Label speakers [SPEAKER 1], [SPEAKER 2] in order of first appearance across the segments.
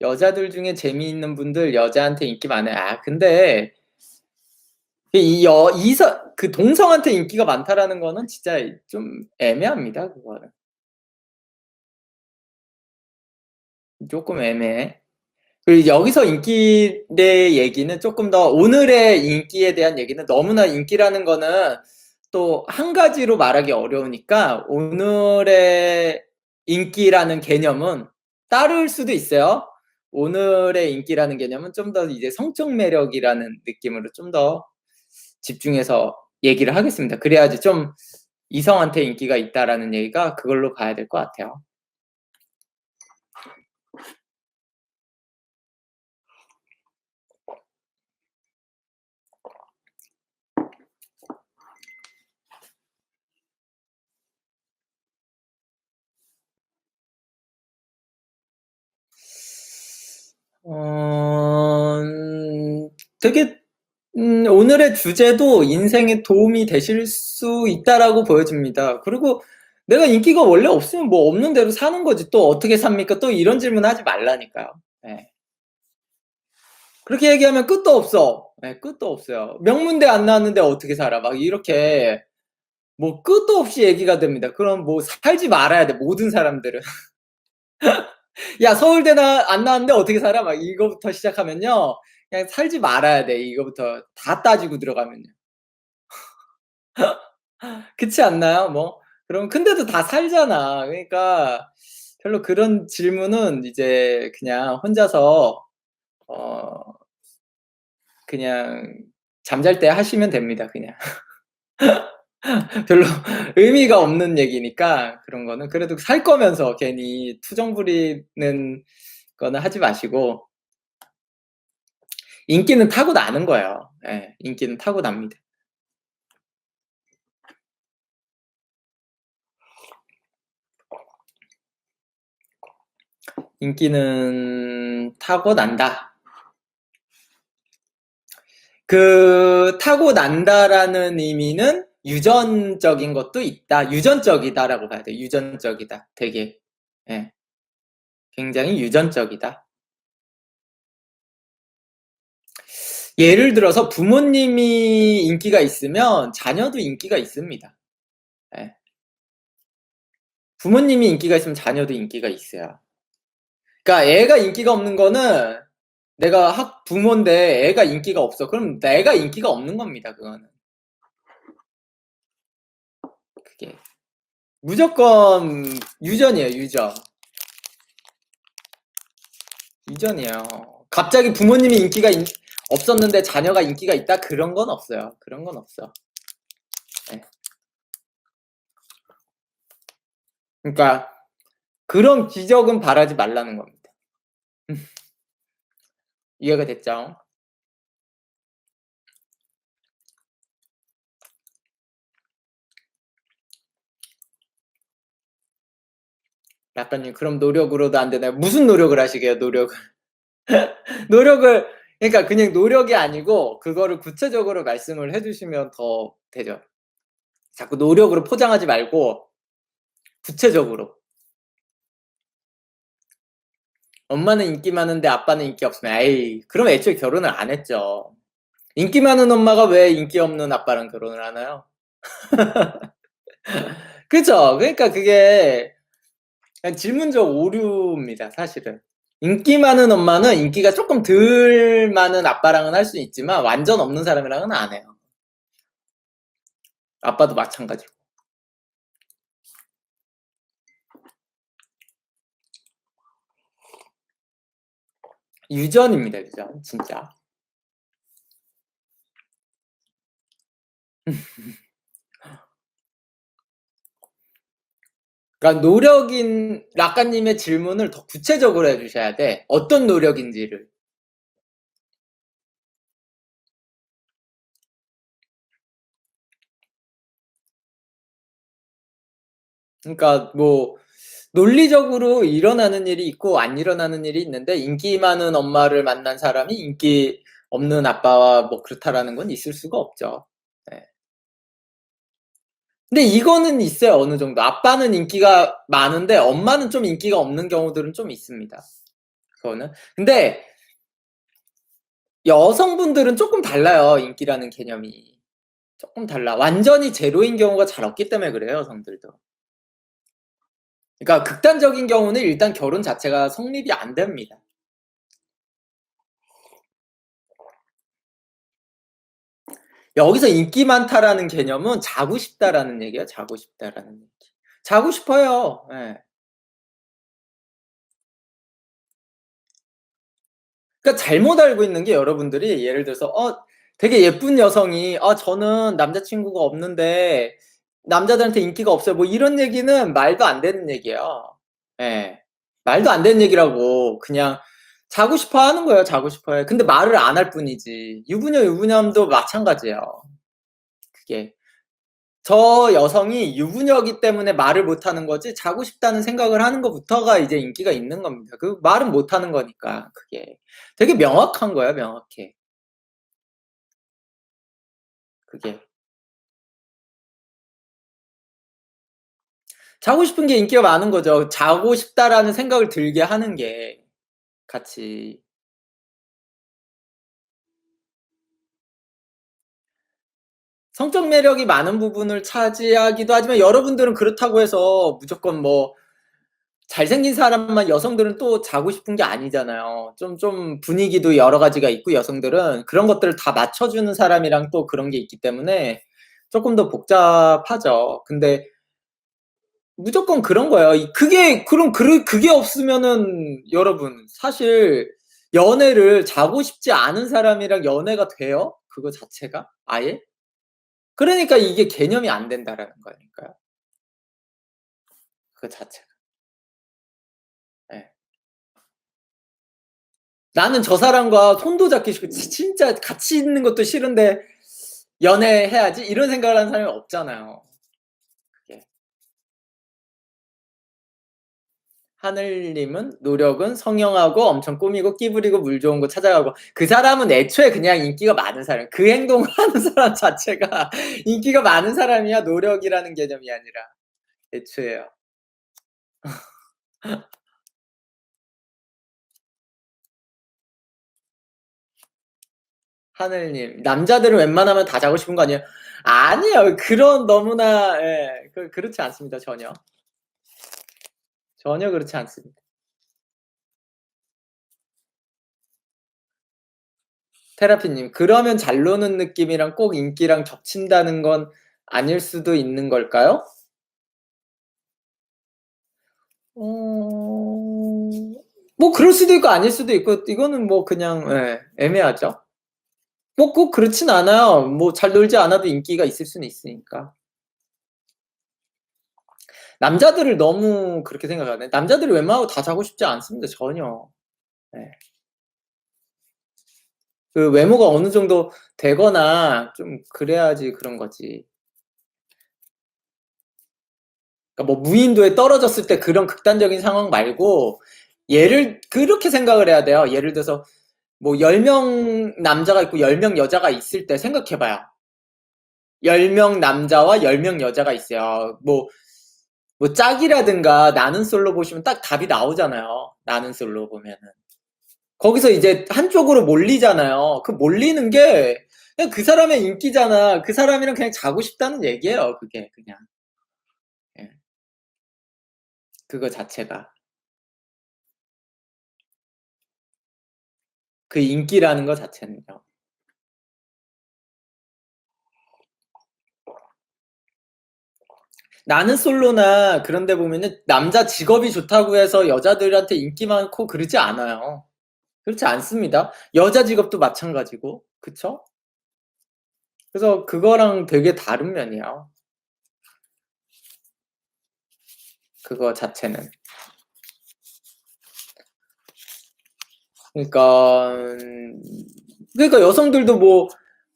[SPEAKER 1] 여자들 중에 재미있는 분들 여자한테 인기 많아요. 아 근데 이여 이성 그 동성한테 인기가 많다라는 거는 진짜 좀 애매합니다 그거는. 쪼끔 애매해. 그리고 여기서 인기의 얘기는 쪼끔 더 오늘의 인기에 대한 얘기는 너무나 인기라는 거는 또 한 가지로 말하기 어려우니까 오늘의 인기라는 개념은 따를 수도 있어요. 오늘의 인기라는 개념은 좀 더 이제 성적 매력이라는 느낌으로 좀 더 집중해서 얘기를 하겠습니다. 그래야지 좀 '이성한테 인기가 있다.'라는 얘기가 그걸로 가야 될 것 같아요. 어음 되게 음 오늘의 주제도 '인생에 도움이 되실 수 있다.'라고 보여집니다. 그리고 '내가 인기가 원래 없으면 뭐 없는 대로 사는 거지 또 어떻게 삽니까?' 또 이런 질문 하지 말라니까요. 예. 그렇게 얘기하면 끝도 없어. 예 끝도 없어요. "명문대 안 나왔는데 어떻게 살아?" 막 이렇게 뭐 끝도 없이 얘기가 됩니다. 그럼 뭐 살지 말아야 돼 모든 사람들은. " 야 서울대 나 안 나왔는데 어떻게 살아?" 막 이거부터 시작하면요. 그냥 살지 말아야 돼 이거부터 다 따지고 들어가면요. 그렇지 않나요? 뭐 그럼 근데도 다 살잖아. 그러니까 별로 그런 질문은 이제 그냥 혼자서 어 그냥 잠잘 때 하시면 됩니다 그냥. 별로 의미가 없는 얘기니까 그런 거는 그래도 살 거면서 괜히 투정 부리는 거는 하지 마시고 인기는 타고 나는 거예요. 예. 인기는 타고 납니다. 인기는 타고 난다. 그 '타고 난다.'라는 의미는 유전적인 것도 있다. '유전적이다.'라고 봐야 돼요. '유전적이다.' 되게. 예. 굉장히 유전적이다. 예를 들어서 부모님이 인기가 있으면 자녀도 인기가 있습니다. 예. 부모님이 인기가 있으면 자녀도 인기가 있어요. 그러니까 애가 인기가 없는 거는 내가 학 부모인데 애가 인기가 없어. 그럼 내가 인기가 없는 겁니다 그거는. 그게. 무조건 유전이에요 유전. 유전이에요. 갑자기 부모님이 인기가 있 없었는데 자녀가 인기가 있다 그런 건 없어요. 그런 건 없어. 예. 그러니까 그런 기적은 바라지 말라는 겁니다. 이해가 됐죠? 작가님 그럼 노력으로도 안 되나요? 무슨 노력을 하시게요 노력을? 노력을 그러니까 그냥 노력이 아니고 그거를 구체적으로 말씀을 해 주시면 더 되죠. 자꾸 노력으로 포장하지 말고 구체적으로. 엄마는 인기 많은데 아빠는 인기 없으면 에이 그럼 애초에 결혼을 안 했죠. 인기 많은 엄마가 왜 인기 없는 아빠랑 결혼을 하나요? 그죠? 그러니까 그게 그냥 질문적 오류입니다 사실은. 인기 많은 엄마는 인기가 쪼끔 덜 많은 아빠랑은 할 수는 있지만 완전 없는 사람이랑은 안 해요. 아빠도 마찬가지고. 유전입니다 유전 진짜. 그러니까 노력인 락가님의 질문을 더 구체적으로 해 주셔야 돼. 어떤 노력인지를. 그러니까 뭐 논리적으로 일어나는 일이 있고 안 일어나는 일이 있는데 인기 많은 엄마를 만난 사람이 인기 없는 아빠와 뭐 그렇다라는 건 있을 수가 없죠. 예. 근데 이거는 있어요 어느 정도. 아빠는 인기가 많은데 엄마는 좀 인기가 없는 경우들은 좀 있습니다. 그거는. 근데 여성분들은 쪼끔 달라요, 인기라는 개념이. 쪼끔 달라. 완전히 제로인 경우가 잘 없기 때문에 그래요, 여성들도. 그러니까 극단적인 경우는 일단 결혼 자체가 성립이 안 됩니다. 여기서 인기 많다라는 개념은 자고 싶다라는 얘기예요. 자고 싶다라는 얘기. 자고 싶어요. 예. 그러니까 잘못 알고 있는 게 여러분들이 예를 들어서 어 되게 예쁜 여성이 "아 저는 남자친구가 없는데 남자들한테 인기가 없어요." 뭐 이런 얘기는 말도 안 되는 얘기예요. 예. 말도 안 되는 얘기라고. 그냥 자고 싶어 하는 거예요. 자고 싶어 해. 근데 말을 안 할 뿐이지. 유부녀, 유부남도 마찬가지예요. 그게. 저 여성이 유부녀이기 때문에 말을 못 하는 거지 자고 싶다는 생각을 하는 것부터가 이제 인기가 있는 겁니다. 그 말은 못 하는 거니까 그게. 되게 명확한 거예요, 명확해. 그게. 자고 싶은 게 인기가 많은 거죠. 자고 싶다라는 생각을 들게 하는 게 같이. 성적 매력이 많은 부분을 차지하기도 하지만 여러분들은 그렇다고 해서 무조건 뭐 잘생긴 사람만 여성들은 또 자고 싶은 게 아니잖아요. 좀 좀 분위기도 여러 가지가 있고 여성들은 그런 것들을 다 맞춰 주는 사람이랑 또 그런 게 있기 때문에 쪼끔 더 복잡하죠. 근데 무조건 그런 거예요. 이 그게 그럼 그르 그게 없으면은 여러분 사실 연애를 자고 싶지 않은 사람이랑 연애가 돼요? 그거 자체가 아예? 그러니까 이게 개념이 안 된다라는 거니까요. 그 자체가. 예. 나는 저 사람과 손도 잡기 싫고 지 진짜 같이 있는 것도 싫은데 '연애해야지.' 이런 생각을 하는 사람이 없잖아요. 그게. 하늘님은 "노력은 성형하고 엄청 꾸미고 끼 부리고 물 좋은 곳 찾아가고." 그 사람은 애초에 그냥 인기가 많은 사람 그 행동을 하는 사람 자체가 인기가 많은 사람이야 노력이라는 개념이 아니라. 애초에요. 하늘님 "남자들은 웬만하면 다 자고 싶은 거 아니에요?" 아니에요. 그런 너무나 예그 그렇지 않습니다 전혀. 전혀 그렇지 않습니다. 테라피님 "그러면 잘 노는 느낌이랑 꼭 인기랑 겹친다는 건 아닐 수도 있는 걸까요?" 어 뭐 그럴 수도 있고 아닐 수도 있고 이거는 뭐 그냥 예 애매하죠. 뭐 꼭 그렇진 않아요. 뭐 잘 놀지 않아도 인기가 있을 수는 있으니까. 남자들을 너무 그렇게 생각하네. 남자들이 웬만하면 다 자고 싶지 않습니다 전혀. 예. 그 외모가 어느 정도 되거나 좀 그래야지 그런 거지. 그러니까 뭐 무인도에 떨어졌을 때 그런 극단적인 상황 말고 예를 그렇게 생각을 해야 돼요. 예를 들어서 뭐 10명 남자가 있고 10명 여자가 있을 때 생각해 봐요. 10명 남자와 10명 여자가 있어요. 뭐 뭐 짝이라든가 나는 솔로 보시면 딱 답이 나오잖아요, 나는 솔로 보면은. 거기서 이제 한쪽으로 몰리잖아요. 그 몰리는 게 그냥 그 사람의 인기잖아. 그 사람이랑 그냥 자고 싶다는 얘기예요, 그게 그냥. 예. 그거 자체가. 그 인기라는 거 자체는요. 나는 솔로나 그런 데 보면은 남자 직업이 좋다고 해서 여자들한테 인기 많고 그러지 않아요. 그렇지 않습니다. 여자 직업도 마찬가지고. 그쵸? 그래서 그거랑 되게 다른 면이에요. 그거 자체는. 그러니깐 그러니까 여성들도 뭐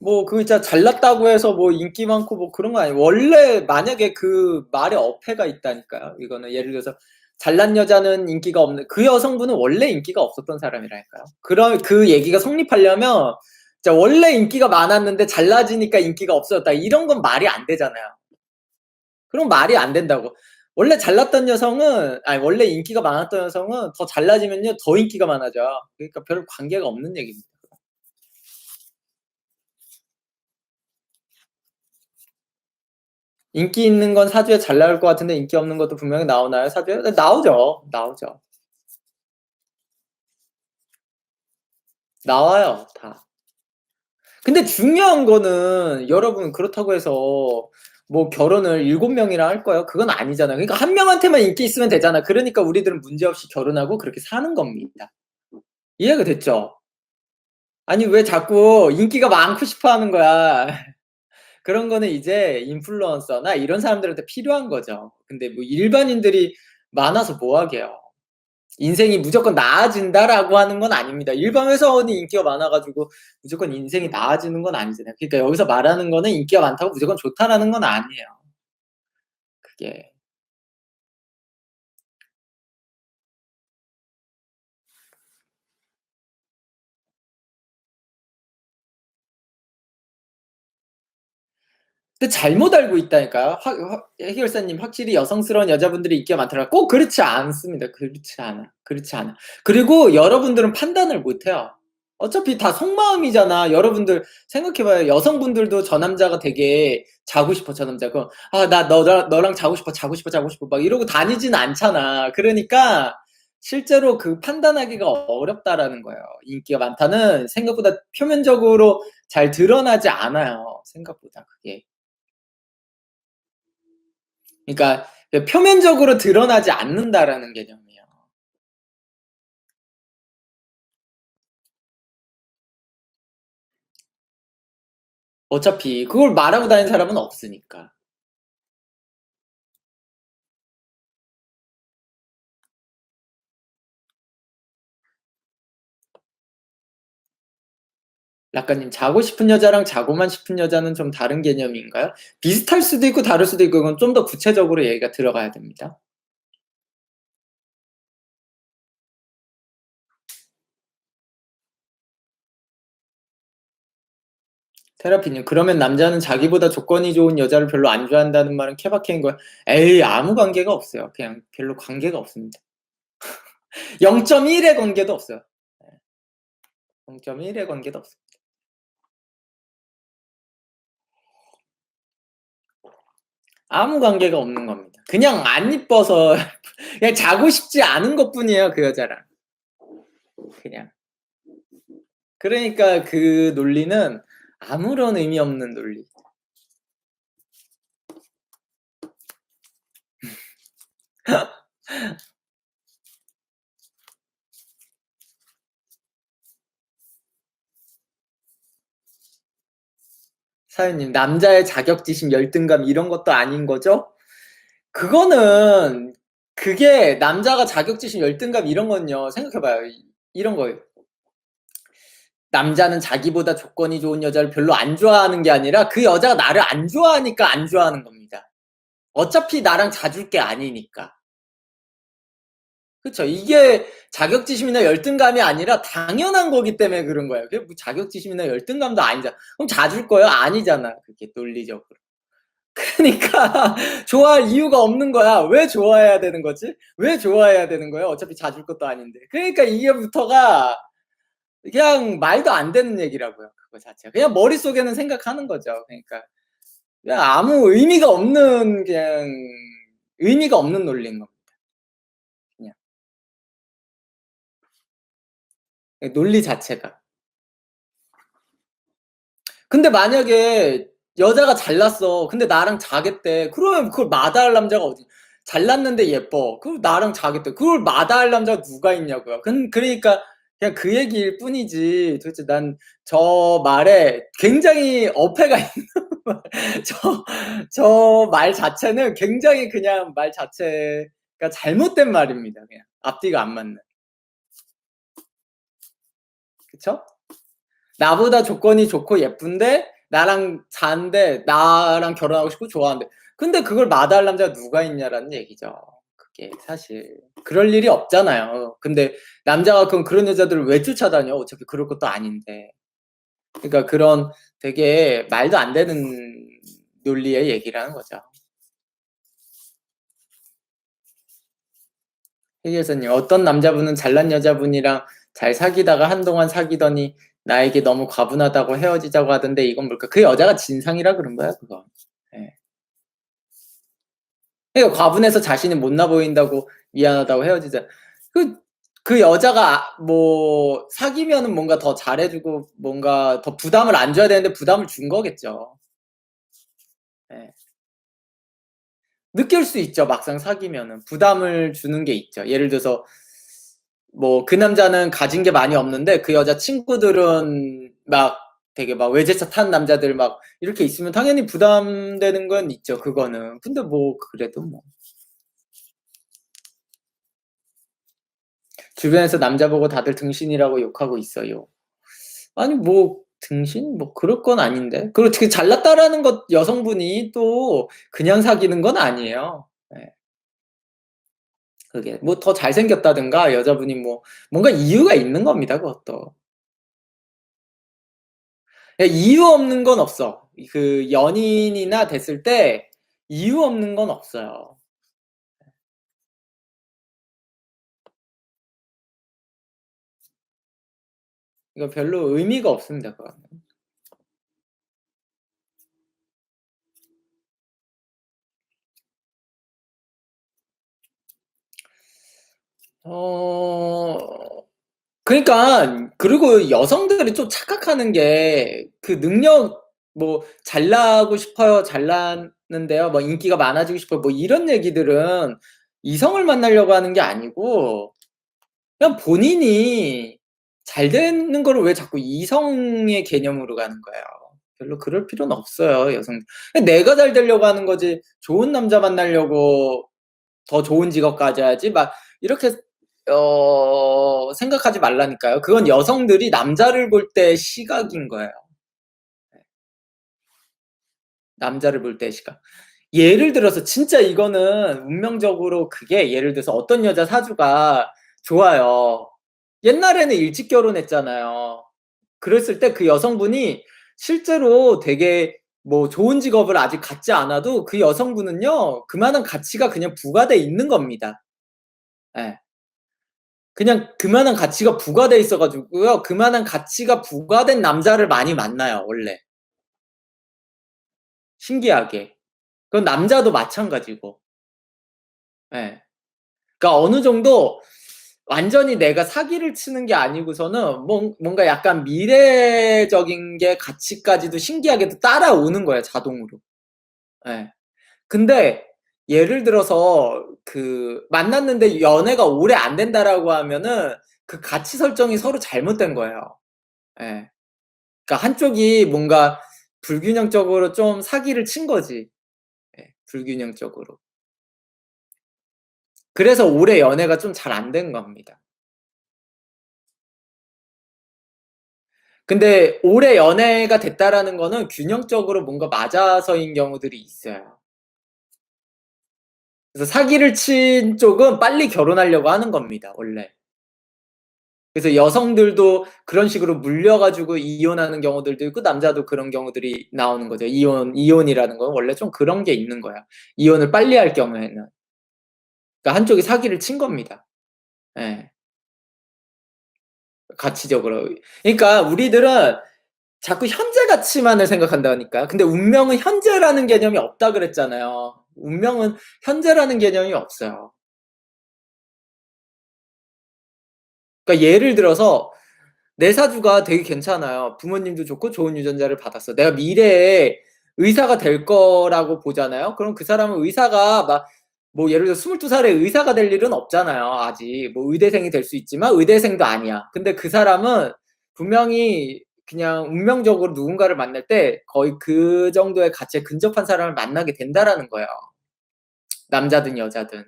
[SPEAKER 1] 뭐 그거 있잖아 잘났다고 해서 뭐 인기 많고 뭐 그런 거 아니에요. 원래 만약에 그 말에 어폐가 있다니까요. 이거는 예를 들어서 잘난 여자는 인기가 없는 그 여성분은 원래 인기가 없었던 사람이라니까요. 그런 그 얘기가 성립하려면 진짜 원래 인기가 많았는데 잘나지니까 인기가 없어졌다. 이런 건 말이 안 되잖아요. 그럼 말이 안 된다고. 원래 잘났던 여성은 아니 원래 인기가 많았던 여성은 더 잘나지면요 더 인기가 많아져. 그러니까 별 관계가 없는 얘기입니다. 인기 있는 건 사주에 잘 나올 것 같은데 인기 없는 것도 분명히 나오나요? 사주에? 네, 나오죠. 나오죠. 나와요, 다. 근데 중요한 거는 여러분 그렇다고 해서 뭐 결혼을 7명이랑 할 거예요? 그건 아니잖아요. 그러니까 한 명한테만 인기 있으면 되잖아. 그러니까 우리들은 문제없이 결혼하고 그렇게 사는 겁니다. 이해가 됐죠? 아니 왜 자꾸 인기가 많고 싶어 하는 거야. 그런 거는 이제 인플루언서나 이런 사람들한테 필요한 거죠. 근데 뭐 일반인들이 많아서 뭐 하게요. 인생이 무조건 나아진다라고 하는 건 아닙니다. 일반 회사원이 인기가 많아 가지고 무조건 인생이 나아지는 건 아니잖아요. 그러니까 여기서 말하는 거는 인기가 많다고 무조건 좋다라는 건 아니에요. 그게. 근데 잘못 알고 있다니까요. 확확 해결사님 확실히 여성스러운 여자분들이 인기가 많더라. 꼭 그렇지 않습니다. 그렇지 않아. 그렇지 않아. 그리고 여러분들은 판단을 못 해요. 어차피 다 속마음이잖아. 여러분들 생각해 봐요. 여성분들도 저 남자가 되게 자고 싶어 저 남자. 그럼 "아 나 너랑 너랑 자고 싶어, 자고 싶어, 자고 싶어." 막 이러고 다니진 않잖아. 그러니까 실제로 그 판단하기가 어렵다라는 거예요. 인기가 많다는 생각보다 표면적으로 잘 드러나지 않아요, 생각보다 그게. 그러니까 그 표면적으로 드러나지 않는다라는 개념이에요. 어차피 그걸 말하고 다니는 사람은 없으니까. 작가님 자고 싶은 여자랑 자고만 싶은 여자는 좀 다른 개념인가요? 비슷할 수도 있고 다를 수도 있고 그건 좀 더 구체적으로 얘기가 들어가야 됩니다. 테라피님 그러면 남자는 자기보다 조건이 좋은 여자를 별로 안 좋아한다는 말은 케바케인 거야? 에이 아무 관계가 없어요. 그냥 별로 관계가 없습니다. 0.1의 관계도 없어요. 0.1의 관계도 없습니 아무 관계가 없는 겁니다. 그냥 안 이뻐서 그냥 자고 싶지 않은 것뿐이에요, 그 여자랑. 그냥. 그러니까 그 논리는 아무런 의미 없는 논리. 사연님 남자의 자격지심 열등감 이런 것도 아닌 거죠? 그거는 그게 남자가 자격지심 열등감 이런 건요. 생각해 봐요. 이런 거예요. 남자는 자기보다 조건이 좋은 여자를 별로 안 좋아하는 게 아니라 그 여자가 나를 안 좋아하니까 안 좋아하는 겁니다. 어차피 나랑 자줄 게 아니니까. 그쵸. 이게 자격지심이나 열등감이 아니라 당연한 거기 때문에 그런 거예요. 그게 뭐 자격지심이나 열등감도 아니잖아. 그럼 자줄 거예요? 아니잖아. 그게 논리적으로. 그러니까 좋아할 이유가 없는 거야. 왜 좋아해야 되는 거지? 왜 좋아해야 되는 거예요? 어차피 자줄 것도 아닌데. 그러니까 이게부터가 그냥 말도 안 되는 얘기라고요. 그거 자체가. 그냥 머릿속에는 생각하는 거죠. 그러니까 그냥 아무 의미가 없는 그냥 의미가 없는 논리인 겁니다. 논리 자체가. 근데 만약에 여자가 잘났어. 근데 나랑 자겠대. 그러면 그걸 마다할 남자가 어디 잘났는데 예뻐. 그럼 나랑 자겠대. 그걸 마다할 남자가 누가 있냐고요. 그, 그러니까 그냥 그 얘기일 뿐이지. 도대체 난 저 말에 굉장히 어폐가 있는 말. 저, 저 말 자체는 굉장히 그냥 말 자체가 잘못된 말입니다. 그냥 앞뒤가 안 맞는. 그쵸? 나보다 조건이 좋고 예쁜데 나랑 자는데 나랑 결혼하고 싶고 좋아하는데 근데 그걸 마다할 남자가 누가 있냐라는 얘기죠. 그게 사실 그럴 일이 없잖아요. 근데 남자가 그럼 그런 여자들을 왜 쫓아다녀? 어차피 그럴 것도 아닌데. 그러니까 그런 되게 말도 안 되는 논리의 얘기를 하는 거죠. 해결사님 어떤 남자분은 잘난 여자분이랑 잘 사귀다가 한동안 사귀더니 나에게 너무 과분하다고 헤어지자고 하던데 이건 뭘까? 그 여자가 진상이라 그런 거야 그거. 예. 그러니까 과분해서 자신이 못나 보인다고 미안하다고 헤어지자. 그, 그 여자가 뭐 사귀면은 뭔가 더 잘해주고 뭔가 더 부담을 안 줘야 되는데 부담을 준 거겠죠. 예. 느낄 수 있죠. 막상 사귀면은 부담을 주는 게 있죠. 예를 들어서 뭐 그 남자는 가진 게 많이 없는데 그 여자 친구들은 막 되게 막 외제차 탄 남자들 막 이렇게 있으면 당연히 부담되는 건 있죠. 그거는. 근데 뭐 그래도 뭐. 주변에서 남자 보고 다들 등신이라고 욕하고 있어요. 아니 뭐 등신? 뭐 그럴 건 아닌데. 그리고 되게 잘났다라는 것 여성분이 또 그냥 사귀는 건 아니에요. 예. 그게 뭐 더 잘생겼다든가 여자분이 뭐 뭔가 이유가 있는 겁니다, 그것도. 예 이유 없는 건 없어. 그 연인이나 됐을 때 이유 없는 건 없어요. 이거 별로 의미가 없습니다, 그거는. 어 그러니까 그리고 여성들이 좀 착각하는 게 그 능력 뭐 "잘나고 싶어요. 잘났는데요." 뭐 "인기가 많아지고 싶어요." 뭐 이런 얘기들은 이성을 만나려고 하는 게 아니고 그냥 본인이 잘 되는 거를 왜 자꾸 이성의 개념으로 가는 거예요. 별로 그럴 필요는 없어요, 여성 내가 잘 되려고 하는 거지 좋은 남자 만나려고 더 좋은 직업 가져야지 막 이렇게 어 생각하지 말라니까요. 그건 여성들이 남자를 볼 때 시각인 거예요. 네. 남자를 볼 때 시각. 예를 들어서 진짜 이거는 운명적으로 그게 예를 들어서 어떤 여자 사주가 좋아요. 옛날에는 일찍 결혼했잖아요. 그랬을 때 그 여성분이 실제로 되게 뭐 좋은 직업을 아직 갖지 않아도 그 여성분은요 그만한 가치가 그냥 부과돼 있는 겁니다. 예. 그냥 그만한 가치가 부과돼 있어 가지고요. 그만한 가치가 부과된 남자를 많이 만나요 원래. 신기하게. 그건 남자도 마찬가지고. 예. 그러니까 어느 정도 완전히 내가 사기를 치는 게 아니고서는 뭔 뭔가 약간 미래적인 게 가치까지도 신기하게도 따라오는 거예요 자동으로. 예. 근데 예를 들어서 그 만났는데 연애가 오래 안 된다라고 하면은 그 가치 설정이 서로 잘못된 거예요. 예. 그러니까 한쪽이 뭔가 불균형적으로 좀 사기를 친 거지. 예 불균형적으로. 그래서 오래 연애가 좀 잘 안 된 겁니다. 근데 오래 연애가 됐다라는 거는 균형적으로 뭔가 맞아서인 경우들이 있어요. 그래서 사기를 친 쪽은 빨리 결혼하려고 하는 겁니다 원래. 그래서 여성들도 그런 식으로 물려 가지고 이혼하는 경우들도 있고 남자도 그런 경우들이 나오는 거죠. 이혼 이혼이라는 건 원래 좀 그런 게 있는 거야. 이혼을 빨리 할 경우에는. 그러니까 한쪽이 사기를 친 겁니다. 예. 가치적으로. 그러니까 우리들은 자꾸 현재 가치만을 생각한다니까요. 근데 운명은 현재라는 개념이 없다 그랬잖아요. 운명은 현재라는 개념이 없어요. 그러니까 예를 들어서 내 사주가 되게 괜찮아요. 부모님도 좋고 좋은 유전자를 받았어. 내가 미래에 의사가 될 거라고 보잖아요. 그럼 그 사람은 의사가 막 뭐 예를 들어 22 살에 의사가 될 일은 없잖아요 아직. 뭐 의대생이 될 수 있지만 의대생도 아니야. 근데 그 사람은 분명히 그냥 운명적으로 누군가를 만날 때 거의 그 정도의 가치에 근접한 사람을 만나게 된다라는 거예요. 남자든 여자든.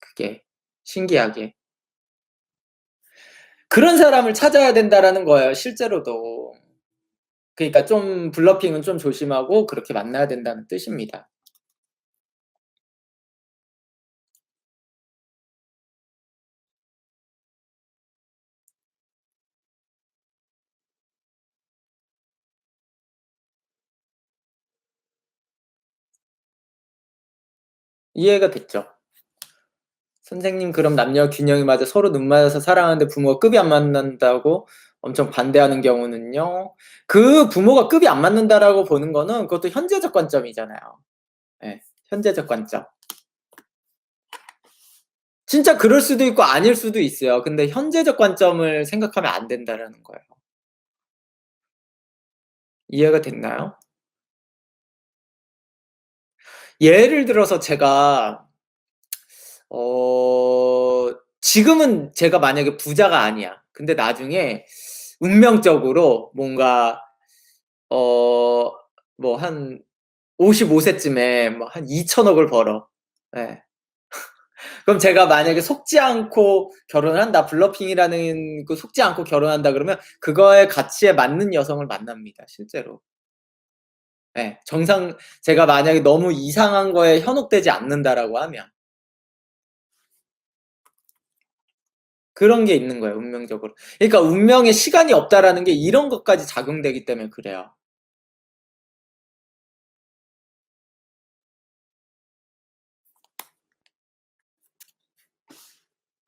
[SPEAKER 1] 그게 신기하게. 그런 사람을 찾아야 된다라는 거예요 실제로도. 그러니까 좀 블러핑은 좀 조심하고 그렇게 만나야 된다는 뜻입니다. 이해가 됐죠. 선생님 그럼 남녀 균형이 맞아 서로 눈 맞아서 사랑하는데 부모가 급이 안 맞는다고 엄청 반대하는 경우는요. 그 부모가 급이 안 맞는다라고 보는 거는 그것도 현재적 관점이잖아요. 예. 현재적 관점. 진짜 그럴 수도 있고 아닐 수도 있어요. 근데 현재적 관점을 생각하면 안 된다라는 거예요. 이해가 됐나요? 예를 들어서 제가 어 지금은 제가 만약에 부자가 아니야. 근데 나중에 운명적으로 뭔가 어 뭐 한 55 세쯤에 뭐 한 2,000,000,000을 벌어. 예. 그럼 제가 만약에 속지 않고 결혼을 한다. 블러핑이라는 그 속지 않고 결혼한다 그러면 그거의 가치에 맞는 여성을 만납니다, 실제로. 예. 정상 제가 만약에 너무 이상한 거에 현혹되지 않는다라고 하면. 그런 게 있는 거예요, 운명적으로. 그러니까 운명에 시간이 없다라는 게 이런 것까지 작용되기 때문에 그래요.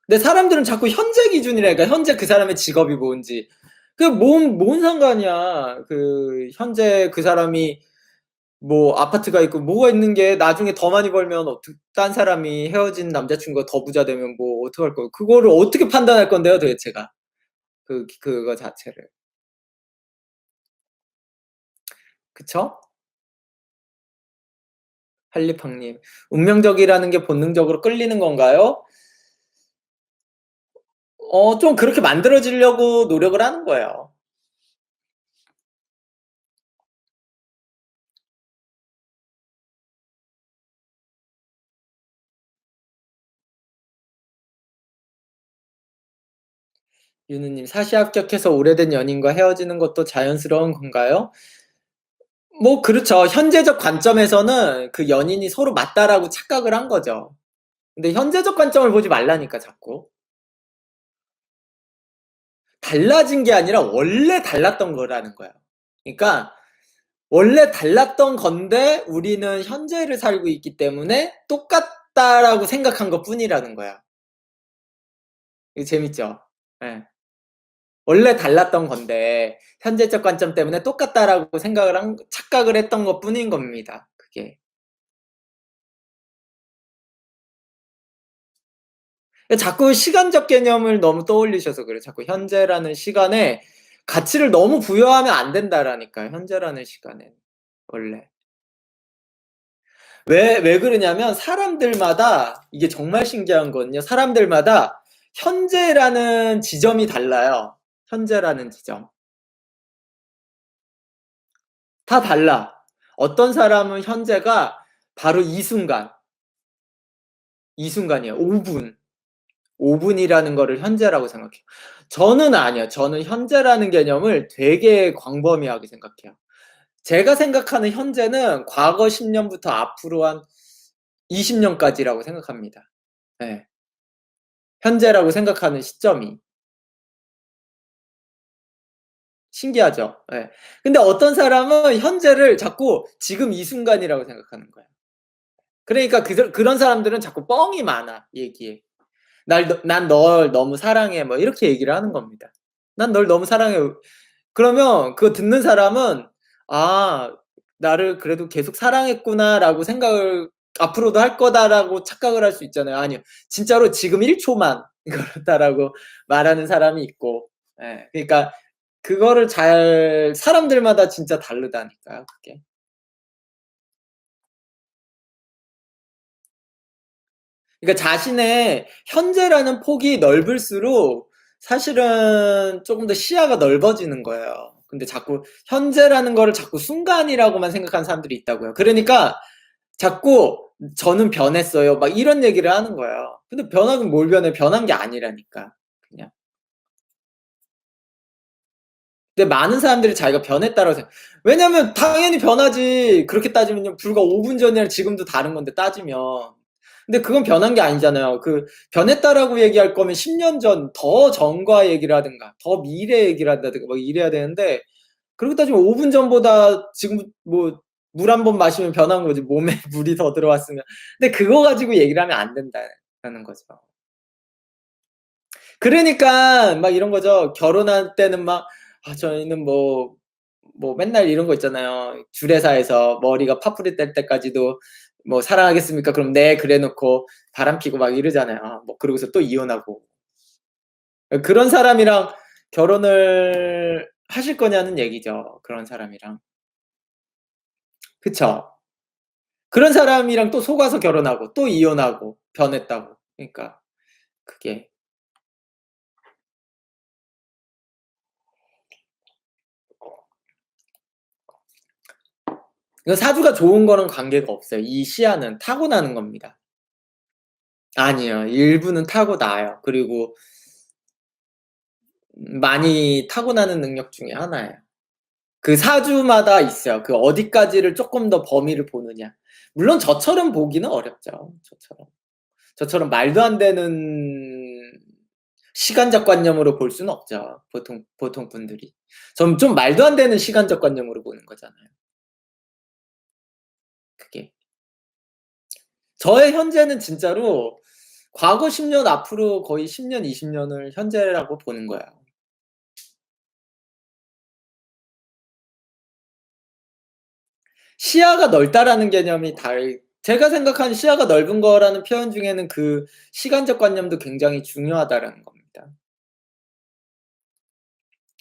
[SPEAKER 1] 근데 사람들은 자꾸 현재 기준이라니까. 현재 그 사람의 직업이 뭔지. 그 뭔, 뭔 상관이야. 그 현재 그 사람이 뭐 아파트가 있고 뭐가 있는 게 나중에 더 많이 벌면 어떻게 딴 사람이 헤어진 남자친구가 더 부자 되면 뭐 어떡할 거예요. 그거를 어떻게 판단할 건데요, 도대체가. 그 그거 자체를. 그쵸? 할리팡님. 운명적이라는 게 본능적으로 끌리는 건가요? 어, 좀 그렇게 만들어지려고 노력을 하는 거예요. 윤우님, 사시 합격해서 오래된 연인과 헤어지는 것도 자연스러운 건가요? 뭐 그렇죠. 현재적 관점에서는 그 연인이 서로 맞다라고 착각을 한 거죠. 근데 현재적 관점을 보지 말라니까 자꾸. 달라진 게 아니라 원래 달랐던 거라는 거야. 그러니까 원래 달랐던 건데 우리는 현재를 살고 있기 때문에 똑같다라고 생각한 것 뿐이라는 거야. 이거 재밌죠? 예. 원래 달랐던 건데 현재적 관점 때문에 똑같다라고 생각을 한 착각을 했던 것 뿐인 겁니다. 그게. 자꾸 시간적 개념을 너무 떠올리셔서 그래요. 자꾸 현재라는 시간에 가치를 너무 부여하면 안 된다라니까요. 현재라는 시간에 원래. 왜, 왜 그러냐면 사람들마다 이게 정말 신기한 거는요. 사람들마다 현재라는 지점이 달라요. 현재라는 지점. 다 달라. 어떤 사람은 현재가 바로 이 순간. 이 순간이에요. 5분. 5분이라는 거를 현재라고 생각해요. 저는 아니에요. 저는 현재라는 개념을 되게 광범위하게 생각해요. 제가 생각하는 현재는 과거 10년부터 앞으로 한 20년까지라고 생각합니다. 네. 현재라고 생각하는 시점이. 신기하죠? 네. 근데 어떤 사람은 현재를 자꾸 지금 이 순간이라고 생각하는 거예요. 그러니까 그, 그런 사람들은 자꾸 뻥이 많아, 얘기에. 날, 난널 너무 사랑해. 뭐 이렇게 얘기를 하는 겁니다. 난 널 너무 사랑해. 그러면 그거 듣는 사람은 아, 나를 그래도 계속 사랑했구나라고 생각을 앞으로도 할 거다라고 착각을 할 수 있잖아요. 아니요. 진짜로 지금 1초만 그렇다라고 말하는 사람이 있고. 예. 그러니까 그거를 잘 사람들마다 진짜 다르다니까요, 그게. 그러니까 자신의 현재라는 폭이 넓을수록 사실은 조금 더 시야가 넓어지는 거예요. 근데 자꾸 현재라는 거를 자꾸 순간이라고만 생각하는 사람들이 있다고요. 그러니까 자꾸 저는 변했어요. 막 이런 얘기를 하는 거예요. 근데 변하긴 뭘 변해? 변한 게 아니라니까. 근데 많은 사람들이 자기가 변했다라고 생각. 왜냐면 당연히 변하지. 그렇게 따지면 불과 5분 전이랑 지금도 다른 건데 따지면. 근데 그건 변한 게 아니잖아요. 그 변했다라고 얘기할 거면 10년 전, 더 전과 얘기를 하든가, 더 미래 얘기를 한다든가 막 이래야 되는데 그렇게 따지면 5분 전보다 지금 뭐 물 한 번 마시면 변한 거지. 몸에 물이 더 들어왔으면. 근데 그거 가지고 얘기를 하면 안 된다. 라는 거죠. 그러니까 막 이런 거죠. 결혼할 때는 막 아 저희는 뭐 뭐 맨날 이런 거 있잖아요. 주례사에서 머리가 파뿌리 뗄 때까지도 뭐 "사랑하겠습니까?" 그럼 "네." 그래 놓고 바람 피고 막 이러잖아요. 뭐 그러고서 또 이혼하고. 어 그런 사람이랑 결혼을 하실 거냐는 얘기죠, 그런 사람이랑. 그쵸. 그런 사람이랑 또 속아서 결혼하고 또 이혼하고 변했다고. 그러니까 그게 그 사주가 좋은 거는 관계가 없어요. 이 시야는 타고나는 겁니다. 아니에요. 일부는 타고나요. 그리고 음 많이 타고나는 능력 중에 하나예요. 그 사주마다 있어요. 그 어디까지를 쪼끔 더 범위를 보느냐. 물론 저처럼 보기는 어렵죠, 저처럼. 저처럼 말도 안 되는 시간적 관념으로 볼 수는 없죠, 보통 보통 분들이. 전 좀 말도 안 되는 시간적 관념으로 보는 거잖아요. 저의 현재는 진짜로 과거 10년 앞으로 거의 10 년, 20 년을 현재라고 보는 거예요. 시야가 넓다라는 개념이 달 제가 생각하는 시야가 넓은 거라는 표현 중에는 그 시간적 관념도 굉장히 중요하다라는 겁니다.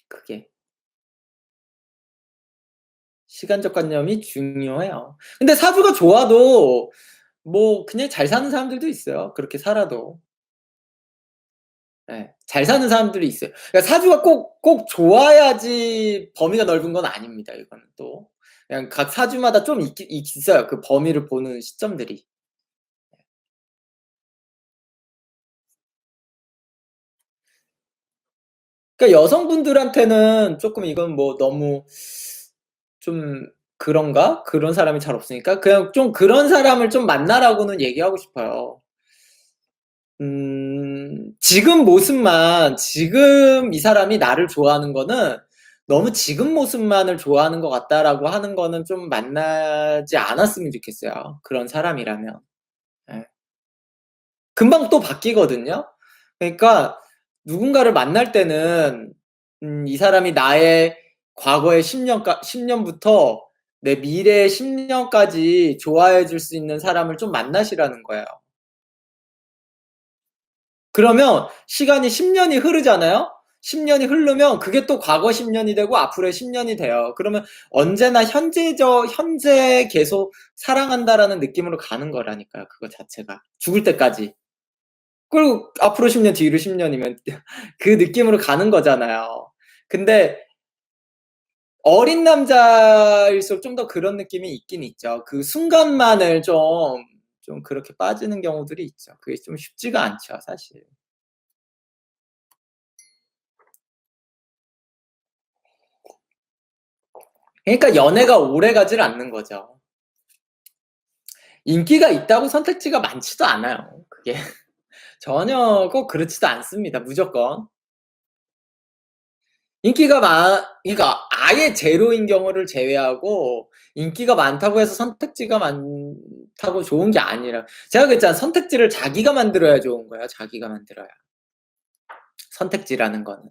[SPEAKER 1] 그게. 시간적 관념이 중요해요. 근데 사주가 좋아도 뭐 그냥 잘 사는 사람들도 있어요, 그렇게 살아도. 예. 잘 사는 사람들이 있어요. 그러니까 사주가 꼭 꼭 좋아야지 범위가 넓은 건 아닙니다, 이거는 또. 그냥 각 사주마다 좀 있기 있어요, 그 범위를 보는 시점들이. 그러니까 여성분들한테는 쪼끔 이건 뭐 너무 좀 그런가? 그런 사람이 잘 없으니까 그냥 좀 그런 사람을 좀 만나라고는 얘기하고 싶어요. 음 지금 모습만 지금 이 사람이 나를 좋아하는 거는 '너무 지금 모습만을 좋아하는 것 같다.'라고 하는 거는 좀 만나지 않았으면 좋겠어요, 그런 사람이라면. 예. 금방 또 바뀌거든요. 그러니까 누군가를 만날 때는 음 이 사람이 나의 과거의 10 년까 10 년부터 내 미래의 10 년까지 좋아해 줄 수 있는 사람을 좀 만나시라는 거예요. 그러면 시간이 10 년이 흐르잖아요. 10 년이 흐르면 그게 또 과거 10 년이 되고 앞으로의 10 년이 돼요. 그러면 언제나 현재적 '현재 계속 사랑한다.'라는 느낌으로 가는 거라니까요, 그거 자체가. 죽을 때까지. 그리고 앞으로 10년 뒤로 10 년이면 그 느낌으로 가는 거잖아요. 근데 어린 남자일수록 좀 더 그런 느낌이 있긴 있죠. 그 순간만을 좀 좀 그렇게 빠지는 경우들이 있죠. 그게 좀 쉽지가 않죠, 사실. 그러니까 연애가 오래 가지를 않는 거죠. 인기가 있다고 선택지가 많지도 않아요, 그게. 전혀 꼭 그렇지도 않습니다, 무조건. 인기가 많 그러니까 아예 제로인 경우를 제외하고 인기가 많다고 해서 선택지가 많다고 좋은 게 아니라 제가 그랬잖아요. 선택지를 자기가 만들어야 좋은 거예요, 자기가 만들어야. 선택지라는 거는.